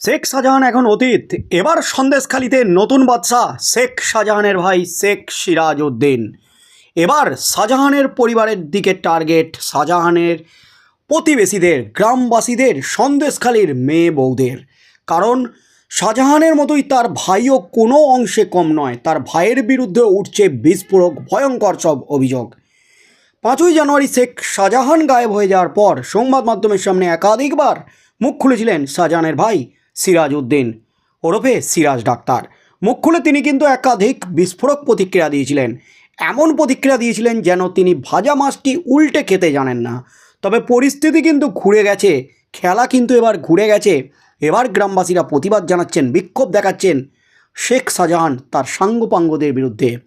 শেখ শাহজাহান এখন অতীত। এবার সন্দেশখালিতে নতুন বাদশাহ শেখ শাহজাহানের ভাই শেখ সিরাজ উদ্দিন এবার শাহজাহানের পরিবারের দিকে টার্গেট শাহজাহানের প্রতিবেশীদের, গ্রামবাসীদের, সন্দেশখালির মেয়ে বৌদের কারণ শাহজাহানের মতোই তার ভাইও কোনো অংশে কম নয়, তার ভাইয়ের বিরুদ্ধে উঠছে বিস্ফোরক, ভয়ঙ্কর সব অভিযোগ। পাঁচই জানুয়ারি শেখ শাহজাহান গায়েব হয়ে যাওয়ার পর সংবাদ মাধ্যমের সামনে একাধিকবার মুখ খুলেছিলেন শাহজাহানের ভাই সিরাজ উদ্দিন ওরফে সিরাজ ডাক্তার। মুখ খুলে তিনি কিন্তু একাধিক বিস্ফোরক প্রতিক্রিয়া দিয়েছিলেন। এমন প্রতিক্রিয়া দিয়েছিলেন যেন তিনি ভাজা মাছটি উল্টে খেতে জানেন না। তবে পরিস্থিতি কিন্তু ঘুরে গেছে। খেলা কিন্তু এবার ঘুরে গেছে। এবার গ্রামবাসীরা প্রতিবাদ জানাচ্ছেন, বিক্ষোভ দেখাচ্ছেন শেখ শাহজাহান তার সাঙ্গপাঙ্গদের বিরুদ্ধে।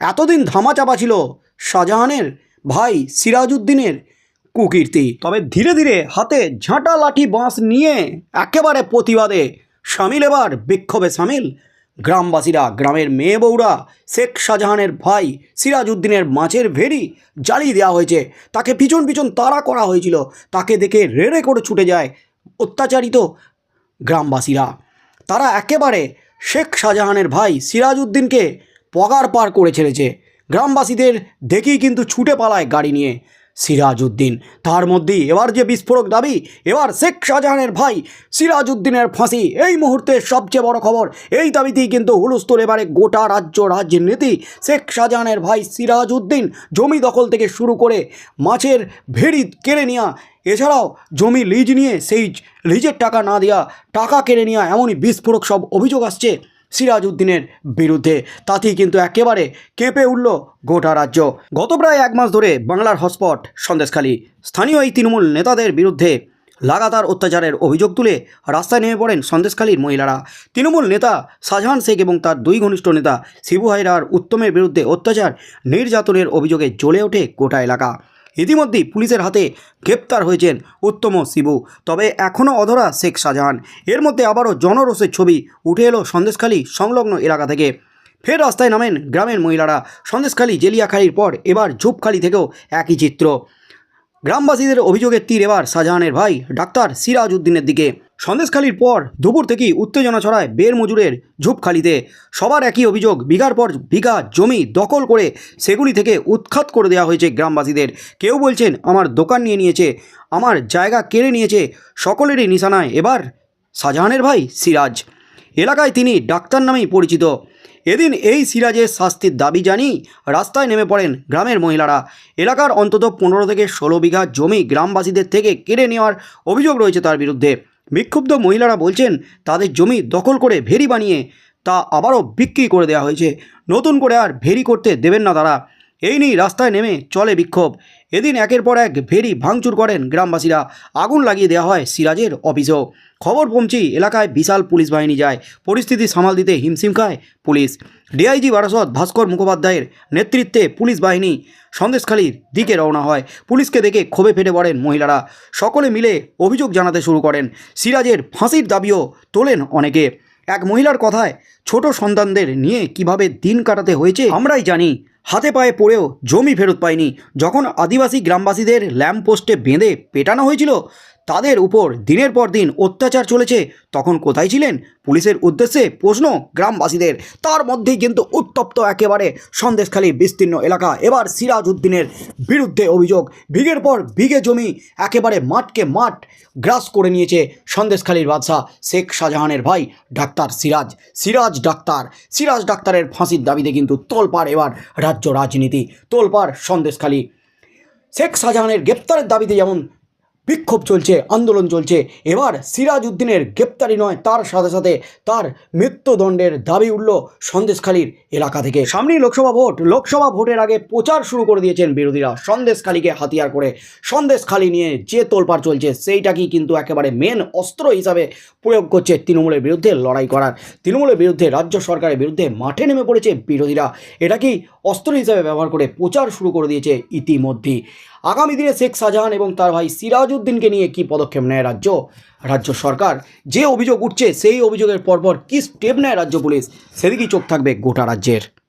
এতদিন ধামাচাপা ছিল শাহজাহানের, ভাই সিরাজউদ্দিনের কুকীর্তি। তবে ধীরে ধীরে হাতে ঝাঁটা লাঠি বাঁশ নিয়ে একেবারে প্রতিবাদে সামিল এবার বিক্ষোভে সামিল। গ্রামবাসীরা, গ্রামের মেয়ে বউরা, শেখ শাহজাহানের ভাই সিরাজউদ্দিনের মাছের ভেড়ি জ্বালিয়ে দেওয়া হয়েছে। তাকে পিছন পিছন তাড়া করা হয়েছিল। তাকে দেখে রেড়ে করে ছুটে যায় অত্যাচারিত গ্রামবাসীরা। তারা একেবারে শেখ শাহজাহানের ভাই সিরাজউদ্দিনকে পগার পার করে ছেড়েছে। গ্রামবাসীদের দেখেই কিন্তু ছুটে পালায় গাড়ি নিয়ে। সিরাজউদ্দিন। তার মধ্যেই এবার যে বিস্ফোরক দাবি, এবার শেখ শাহজাহানের ভাই সিরাজউদ্দিনের ফাঁসি। এই মুহূর্তে সবচেয়ে বড় খবর, এই দাবিতেই কিন্তু হুলস্থুল এবারে গোটা রাজ্য রাজনীতি। শেখ শাহজাহানের ভাই সিরাজউদ্দিন জমি দখল থেকে শুরু করে মাছের ভেড়ি কেড়ে নেওয়া এছাড়াও জমি লিজ নিয়ে সেই লিজের টাকা না দেওয়া টাকা কেড়ে নেওয়া এমনই বিস্ফোরক সব অভিযোগ আসছে। সিরাজউদ্দিনের বিরুদ্ধে। তাতেই কিন্তু একেবারে কেঁপে উঠল গোটা রাজ্য। গত প্রায় এক মাস ধরে বাংলার হটস্পট সন্দেশখালী। স্থানীয় এই তৃণমূল নেতাদের বিরুদ্ধে লাগাতার অত্যাচারের অভিযোগ তুলে রাস্তায় নেমে পড়েন সন্দেশখালীর মহিলারা। তৃণমূল নেতা শাহজাহান শেখ এবং তার দুই ঘনিষ্ঠ নেতা শিবু হায়রার উত্তমের বিরুদ্ধে অত্যাচার, নির্যাতনের অভিযোগে জ্বলে ওঠে গোটা এলাকা। ইতিমধ্যেই পুলিশের হাতে গ্রেপ্তার হয়েছেন উত্তম শিবু। তবে এখনও অধরা শেখ শাহজাহান। এর মধ্যে আবারও জনরোষের ছবি উঠে এলো সন্দেশখালী সংলগ্ন এলাকা থেকে। ফের রাস্তায় নামেন গ্রামের মহিলারা। সন্দেশখালী জেলিয়াখালির পর এবার ঝুপখালি থেকেও একই চিত্র। গ্রামবাসীদের অভিযোগের তীর এবার শাহজাহানের ভাই, ডাক্তার সিরাজ উদ্দিনের দিকে। সন্দেশখালির পর দুপুর থেকেই উত্তেজনা ছড়ায় বের মজুরের ঝুপখালিতে। সবার একই অভিযোগ, বিঘার পর বিঘা জমি দখল করে সেগুলি থেকে উৎখাত করে দেওয়া হয়েছে গ্রামবাসীদের। কেউ বলছেন, আমার দোকান নিয়ে নিয়েছে, আমার জায়গা কেড়ে নিয়েছে, সকলেরই নিশানায়। এবার শাহজাহানের ভাই সিরাজ। এলাকায় তিনি ডাক্তার নামেই পরিচিত। এদিন এই সিরাজের শাস্তির দাবি জানি রাস্তায় নেমে পড়েন গ্রামের মহিলারা। এলাকার অন্তত পনেরো থেকে ষোলো বিঘা জমি গ্রামবাসীদের থেকে কেড়ে নেওয়ার অভিযোগ রয়েছে তার বিরুদ্ধে। বিক্ষুব্ধ মহিলারা বলছেন, তাদের জমি দখল করে ভেরি বানিয়ে তা আবারও বিক্রি করে দেওয়া হয়েছে। নতুন করে আর ভেরি করতে দেবেন না তারা। এই নিয়ে রাস্তায় নেমে চলে বিক্ষোভ। এদিন একের পর এক ভেরি ভাঙচুর করেন গ্রামবাসীরা। আগুন লাগিয়ে দেওয়া হয় সিরাজের অফিসও। খবর পৌঁছেই এলাকায় বিশাল পুলিশ বাহিনী যায়। পরিস্থিতি সামাল দিতে হিমশিম খায় পুলিশ। ডিআইজি বারাসত ভাস্কর মুখোপাধ্যায়ের নেতৃত্বে পুলিশ বাহিনী সন্দেশখালীর দিকে রওনা হয়। পুলিশকে দেখে ক্ষোভে ফেটে পড়েন মহিলারা। সকলে মিলে অভিযোগ জানাতে শুরু করেন। সিরাজের ফাঁসির দাবিও তোলেন অনেকে। এক মহিলার কথায় ছোট সন্তানদের নিয়ে কীভাবে দিন কাটাতে হয়েছে, আমরাই জানি। হাতে পায়ে পড়েও জমি ফেরত পায়নি। যখন আদিবাসী গ্রামবাসীদের ল্যাম্প পোস্টে বেঁধে পেটানো হয়েছিল তাদের উপর দিনের পর দিন অত্যাচার চলেছে। তখন কোথায় ছিলেন? পুলিশের উদ্দেশ্যে প্রশ্ন গ্রামবাসীদের। তার মধ্যেই কিন্তু উত্তপ্ত একেবারে সন্দেশখালী বিস্তীর্ণ এলাকা। এবার সিরাজ উদ্দিনের বিরুদ্ধে অভিযোগ। বিঘের পর বিঘে জমি একেবারে মাঠকে মাঠ গ্রাস করে নিয়েছে সন্দেশখালীর বাদশাহ শেখ শাহজাহানের ভাই ডাক্তার সিরাজ। সিরাজ ডাক্তার। সিরাজ ডাক্তারের ফাঁসির দাবিতে কিন্তু তোলপাড় এবার রাজ্য রাজনীতি। তোলপাড় সন্দেশখালী। শেখ শাহজাহানের গ্রেপ্তারের দাবিতে যেমন বিক্ষোভ চলছে, আন্দোলন চলছে। এবার সিরাজ উদ্দিনের গ্রেপ্তারি নয়, তার সাথে সাথে তার মৃত্যুদণ্ডের দাবি উঠল সন্দেশখালীর এলাকা থেকে। সামনেই লোকসভা ভোট। লোকসভা ভোটের আগে প্রচার শুরু করে দিয়েছেন বিরোধীরা। সন্দেশখালীকে হাতিয়ার করে সন্দেশখালী নিয়ে যে তোলপাড় চলছে সেইটাকেই কিন্তু একেবারে মেন অস্ত্র হিসাবে প্রয়োগ করছে তৃণমূলের বিরুদ্ধে লড়াই করার। তৃণমূলের বিরুদ্ধে, রাজ্য সরকারের বিরুদ্ধে মাঠে নেমে পড়েছে বিরোধীরা। এটাকেই অস্ত্র হিসাবে ব্যবহার করে প্রচার শুরু করে দিয়েছে ইতিমধ্যেই। আগামী দিনে শেখ শাহজাহান এবং তার ভাই সিরাজউদ্দিনকে নিয়ে কি পদক্ষেপ নেয় রাজ্য? রাজ্য সরকার যে অভিযোগ উঠছে, সেই অভিযোগের পরপর কী স্টেপ নেয় রাজ্য পুলিশ? সেদিকেই চোখ থাকবে গোটা রাজ্যের।